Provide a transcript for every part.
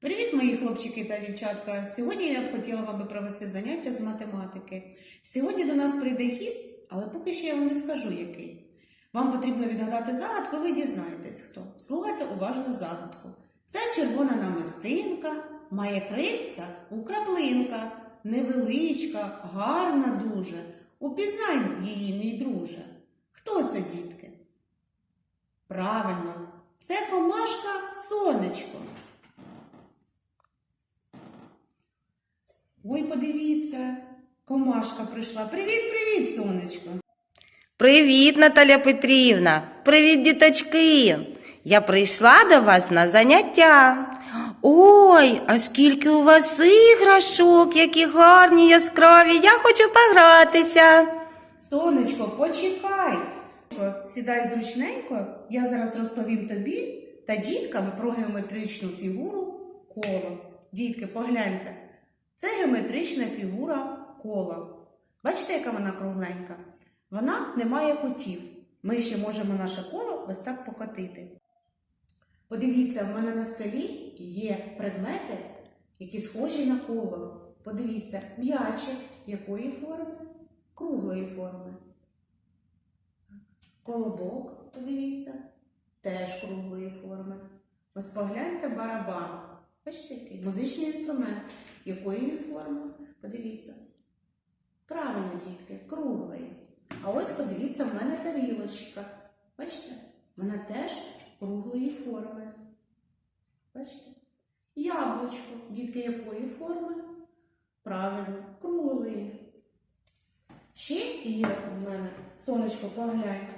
Привіт, мої хлопчики та дівчатка! Сьогодні я б хотіла вам провести заняття з математики. Сьогодні до нас прийде гість, але поки що я вам не скажу який. Вам потрібно відгадати загадку, ви дізнаєтесь хто. Слухайте уважно загадку. Це червона намистинка, має крильця у краплинка, невеличка, гарна дуже. Упізнай її, мій друже. Хто це, дітки? Правильно, це комашка сонечко. Ой, подивіться, комашка прийшла. Привіт, привіт, сонечко. Привіт, Наталя Петрівна! Привіт, діточки! Я прийшла до вас на заняття. Ой, а скільки у вас іграшок, які гарні, яскраві. Я хочу погратися. Сонечко, почекай. Сідай зручненько, я зараз розповім тобі та діткам про геометричну фігуру коло. Дітки, погляньте. Геометрична фігура кола. Бачите, яка вона кругленька? Вона не має кутів. Ми ще можемо наше коло ось так покотити. Подивіться, в мене на столі є предмети, які схожі на коло. Подивіться, м'ячик якої форми? Круглої форми. Колобок, подивіться, теж круглої форми. Ось погляньте барабан. Бачите, який музичний інструмент. Якої форми? Подивіться. Правильно, дітки, круглої. А ось подивіться, в мене тарілочка. Бачите? Вона теж круглої форми. Бачите? Яблучко, дітки, якої форми? Правильно, круглої. Ще є в мене сонечко, поглянь.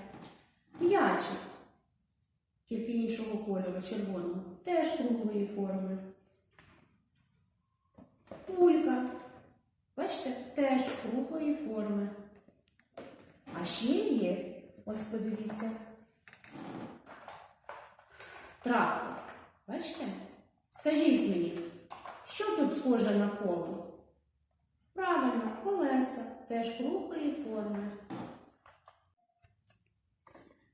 М'ячик. Тільки іншого кольору, червоного. Теж круглої форми. Кулька. Бачите, теж круглої форми. А ще є, ось подивіться. Трактор. Бачите? Скажіть мені, що тут схоже на коло? Правильно, колеса теж круглої форми.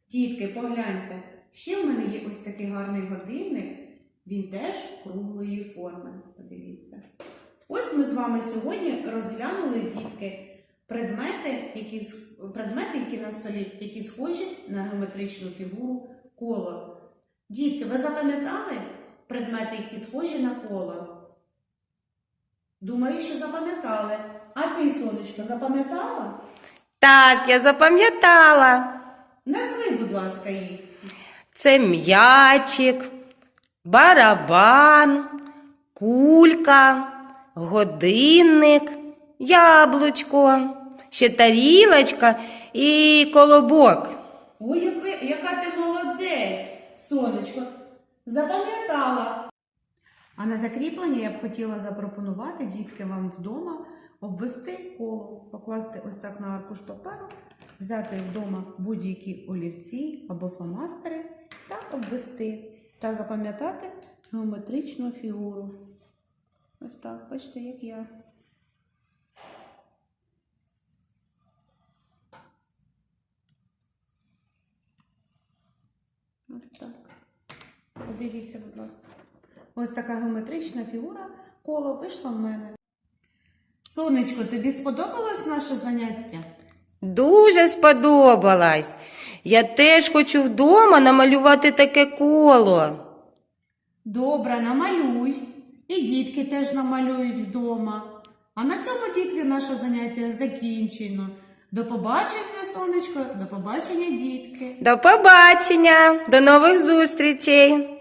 Дітки, погляньте, ще в мене є ось такий гарний годинник. Він теж круглої форми. Подивіться. Ось ми з вами сьогодні розглянули дітки предмети, які, предмети, які на столі, які схожі на геометричну фігуру коло. Дітки, ви запам'ятали предмети, які схожі на коло? Думаю, що запам'ятали. А ти, сонечко, запам'ятала? Так, я запам'ятала. Назви, будь ласка, їх. Це м'ячик, барабан, кулька, годинник, яблучко, ще тарілочка і колобок. Ой, яка, яка ти молодець, сонечко. Запам'ятала. А на закріплення я б хотіла запропонувати дітки вам вдома обвести коло, покласти ось так на аркуш паперу, взяти вдома будь-які олівці або фломастери та обвести та запам'ятати геометричну фігуру. Ось так, бачите, як я. Ось так. Подивіться, будь ласка. Ось така геометрична фігура коло вийшла в мене. Сонечко, тобі сподобалось наше заняття? Дуже сподобалась. Я теж хочу вдома намалювати таке коло. Добре, намалюй. І дітки теж намалюють вдома. А на цьому, дітки, наше заняття закінчено. До побачення, сонечко, до побачення, дітки. До побачення, до нових зустрічей.